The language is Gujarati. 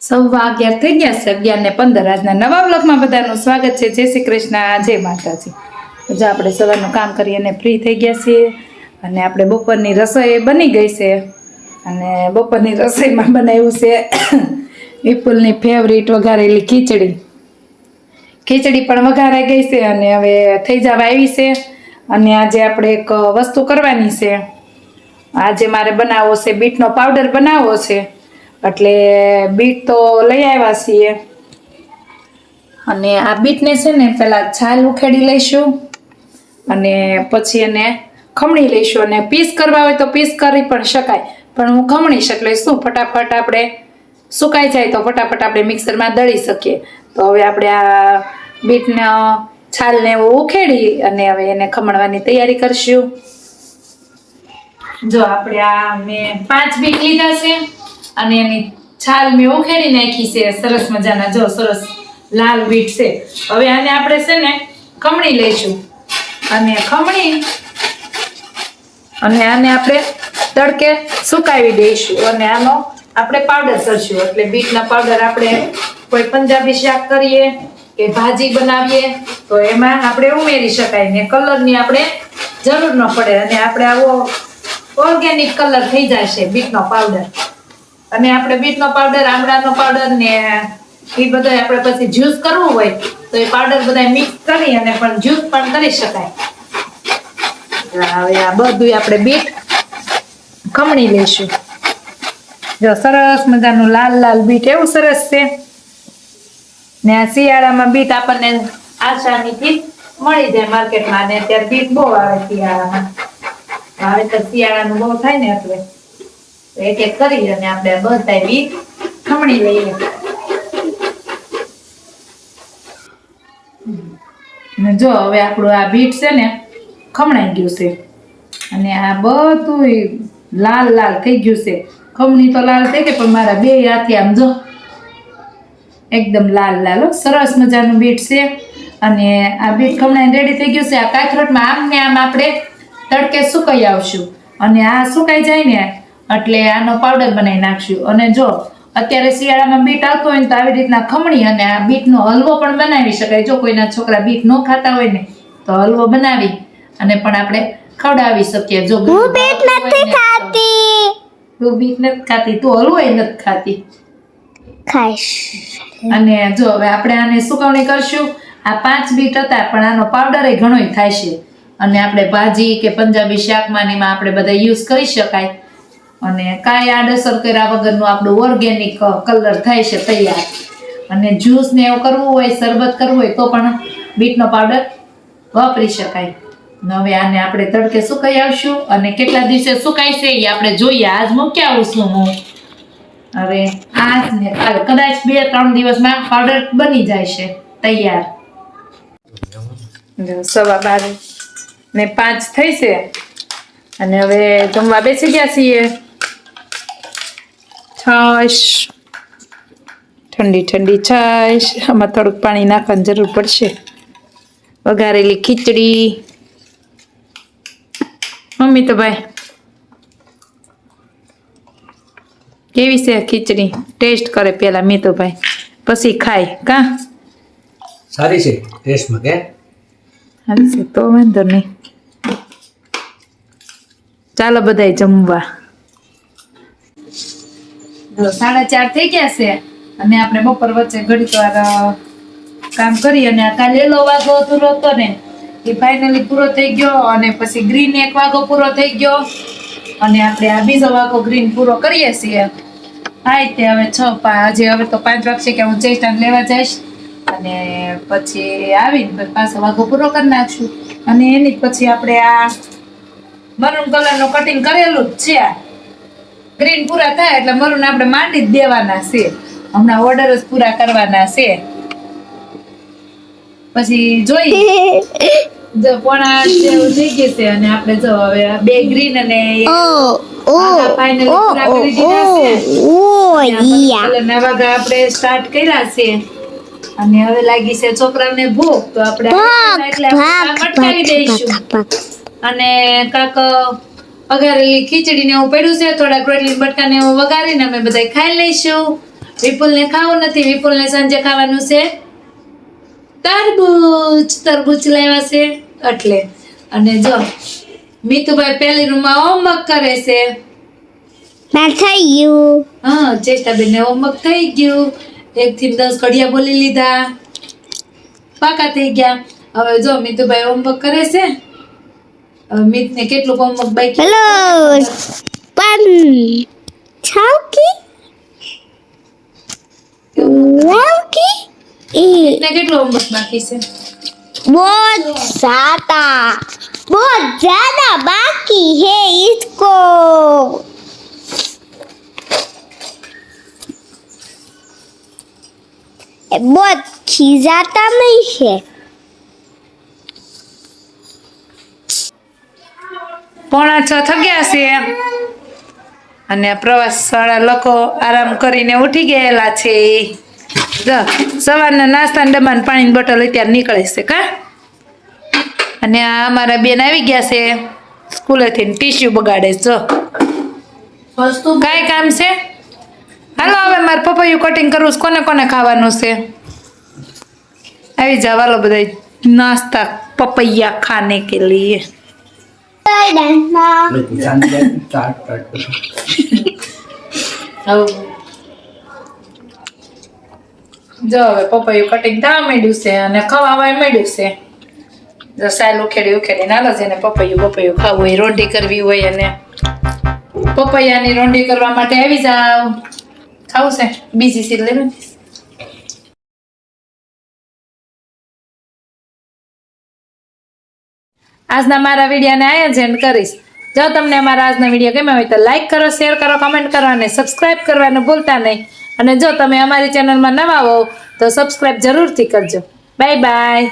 સવા અગિયાર થઈ ગયા છે. અગિયાર ને પંદર. આજના નવા બ્લોકમાં બધાનું સ્વાગત છે. જય શ્રી કૃષ્ણ. જય માતાજી. જો આપણે સવારનું કામ કરી અને ફ્રી થઈ ગયા છીએ અને આપણે બપોરની રસોઈ બની ગઈ છે. અને બપોરની રસોઈમાં બનાવ્યું છે વિપુલની ફેવરિટ વઘારેલી ખીચડી. ખીચડી પણ વઘારાઈ ગઈ છે અને હવે થઈ જવા આવી છે. અને આજે આપણે એક વસ્તુ કરવાની છે. આજે મારે બનાવવો છે, બીટનો પાવડર બનાવવો છે. એટલે બીટ તો લઈ આવ્યા છીએ. અને આ બીટને છે ને પહેલાં છાલ ઉખેડી લઈશું અને પછી એને ખમણી લઈશું અને પીસ કરવા હોય તો પીસ કરી પણ શકાય. પણ હું ખમણીશ એટલે શું ફટાફટ આપણે સુકાઈ જાય તો ફટાફટ આપણે મિક્સરમાં દળી શકીએ. તો હવે આપણે આ બીટનો છાલને એવું ઉખેડી અને હવે એને ખમણવાની તૈયારી કરશું. જો આપણે આ મેં પાંચ બીટ લીધા છે અને એની છાલ મેં ઉખેડી નાખી છે. સરસ મજાના, જો સરસ લાલ બીટ છે. હવે આને આપણે છે ને ખમણી લઈશું. અને ખમણી અને આને આપણે તડકે સુકાવી દઈશું. અને આનો આપણે પાવડર કરશું એટલે બીટના પાવડર આપણે કોઈ પંજાબી શાક કરીએ કે ભાજી બનાવીએ, તો એમાં આપણે ઉમેરી શકાય ને કલરની આપણે જરૂર ન પડે. અને આપણે આવો ઓર્ગેનિક કલર થઈ જશે, બીટનો પાવડર અને આપણે બીટનો પાવડર આમળાનો પાવડર ને એ બધા આપણે પછી જ્યુસ કરવું હોય, તો એ પાવડર બધા મિક્સ કરી અને પણ જ્યુસ પણ કરી શકાય. હવે આ બધું આપણે બીટ ખમણી લઈશું. જો સરસ મજાનું લાલ લાલ બીટ, એવું સરસ છે. ને આ શિયાળામાં બીટ આપણને આસાનીથી મળી જાય માર્કેટમાં ને અત્યારે બીટ બહુ આવે શિયાળામાં. હવે તો શિયાળાનું બહુ થાય ને એટલે એક એક કરી અને આપણે બધા બીટ ખમણી લઈએ. જો હવે આપણું આ બીટ છે ને ખમણાઈ ગયું છે. અને આ બધું લાલ લાલ થઈ ગયું છે. ખમણી તો લાલ થઈ ગઈ, પણ મારા બે હાથી આમ જો એકદમ લાલ લાલ. સરસ મજાનું બીટ છે. અને આ બીટ ખમણાઈ રેડી થઈ ગયું છે. આ કાથરોટમાં આમ ને આમ આપણે તડકે સુકાઈ આવશું. અને આ સુકાઈ જાય ને એટલે આનો પાવડર બનાવી નાખશું. અને જો અત્યારે શિયાળામાં બીટ આવતો હોય ને તો આવી રીતના ખમણી અને આ બીટનો હલવો પણ બનાવી શકાય. જો કોઈના છોકરા બીટ ન ખાતા હોય ને તો હલવો બનાવી અને પણ આપણે ખવડાવી શકીએ. જો હું બીટ નથી ખાતી. તું બીટ નથી ખાતી. તું હલવો નથી ખાતી. ખાઈશ. અને જો હવે આપણે આને સુકવણી કરશું. આ પાંચ બીટ હતા પણ આનો પાવડર એ ઘણોય થાય છે. અને આપણે ભાજી કે પંજાબી શાકમાં એમાં આપણે બધા યુઝ કરી શકાય. અને કાંઈ આડઅસર કર્યા વગરનું આપણું ઓર્ગેનિક કલર થાય છે તૈયાર. અને જ્યુસ ને એવું કરવું હોય, શરબત કરવું હોય, તો પણ બીટનો પાવડર વાપરી શકાય. હવે આને આપણે તડકે સુકાઈ આવશું. અને કેટલા દિવસે સુકાય છે એ આપણે જોઈએ. આજ મૂકી આવું છું હું. હવે આજ ને કાલ કદાચ બે, ત્રણ દિવસમાં પાવડર બની જાય છે. તૈયાર. સવા બાર. ને પાંચ થઈ છે. અને હવે જમવા બેસી ગયા છીએ. છાશ. ઠંડી ઠંડી છાશ. આમાં થોડુંક પાણી નાખવાની જરૂર પડશે. વઘારેલી ખીચડી. મમ્મી તો ભાઈ, કેવી છે ખીચડી? ટેસ્ટ કરે પેલા મીતુભાઈ. પછી ખાય, કા? સારી છે, ટેસ્ટમાં કે? હાલી તો વાંધો નહીં. ચાલો બધાય જમવા. સાડા ચાર થઈ ગયા છે, અને આપણે બપોર વચ્ચે ઘડીક વાર કામ કરી અને આ કાલે એલો વાગો અધૂરો હતો ને, એ ફાઇનલી પૂરો થઈ ગયો અને પછી ગ્રીન એક વાગો પૂરો થઈ ગયો. અને આપણે આ બીજો વાગો ગ્રીન પૂરો કરીએ છીએ. હા તે હવે છ હજી હવે તો પાંચ વાગશે કે હું ચેસ્ટાન લેવા જઈશ. અને પછી આવીને પછી વાઘો પૂરો કરી નાખશું. અને એની પછી આપણે આ મરૂન કલરનું કટિંગ કરેલું જ છે. ગ્રીન પૂરા થાય એટલે મરૂન આપણે માંડી જ દેવાના છે. હમણાં ઓર્ડર જ પૂરા કરવાના છે. પછી જોઈએ જો પોણા જેવું થઈ ગયું છે અને આપણે જો હવે બે ગ્રીન અને ઓ પૂરા કરી દીધા છે. આપણે સ્ટાર્ટ કર્યા છે. અને હવે લાગી છે છોકરાને ભૂખ તો આપણે એટલે અટકાવી દઈશું. અને કાક વઘારેલી ખીચડી ને એવું પડ્યું છે થોડાક રોટલી બટકા ને એવું વઘારીને અમે બધા ખાઈ લઈશું. વિપુલને ખાવું નથી વિપુલને સાંજે ખાવાનું છે તરબૂચ. તરબૂચ લાવ્યા છે એટલે. અને જો મીતુભાઈ પહેલી રૂમમાં હોમવર્ક કરે છે. ના થઈ ગયું. હા ચેષ્ટાબેનને હોમવર્ક થઈ ગયું. એક થી દસ ઘડિયા બોલી લીધા પાકા થઈ ગયા હવે જો મીતુભાઈ હોમવર્ક કરે છે હવે મિતને કેટલું હોમવર્ક બાકી હેલો પણ છાવકી લાવકી એ ને કેટલું હોમવર્ક બાકી છે बहुत ज्यादा बहुत ज्यादा बाकी है इसको bot ખીજાતા નહીં છે. પોણા છ થગ્યા છે. અને પ્રવાસ વાળા લોકો આરામ કરીને ઉઠી ગયેલા છે. જો સવારના નાસ્તાના ડબ્બાને પાણીની બોટલ અત્યારે નીકળે છે કા? અને આ અમારા બેન આવી ગયા છે. સ્કૂલેથી ટીશ્યુ બગાડે જો. કાંઈ કામ છે? હાલો, હવે મારે પપૈયું કટિંગ કરવું છે. કોને કોને ખાવાનું છે? આવી જાવ હાલો બધા નાસ્તા પપૈયા ખાને કે લીએ. જો, હવે પપૈયું કટિંગ થવા માંડ્યું છે અને ખવાવા માંડ્યું છે. જો, સાલ ઉખેડી ઉખેડી નાલો છે ને પપૈયું પપૈયું ખાવું હોય, રોંઢી કરવી હોય અને પપૈયાની રોંઢી કરવા માટે આવી જાવ ખાવું છે બીજી સીટ લેવાની આજના મારા વિડીયોને અહીંયા જ એન્ડ કરીશ. જો તમને અમારા આજનો વીડિયો ગમ્યો હોય તો લાઇક કરો શેર કરો કમેન્ટ કરો અને સબસ્ક્રાઇબ કરવાનું ભૂલતા નહીં. અને જો તમે અમારી ચેનલમાં નવા હોવ તો સબસ્ક્રાઇબ જરૂરથી કરજો. Bye bye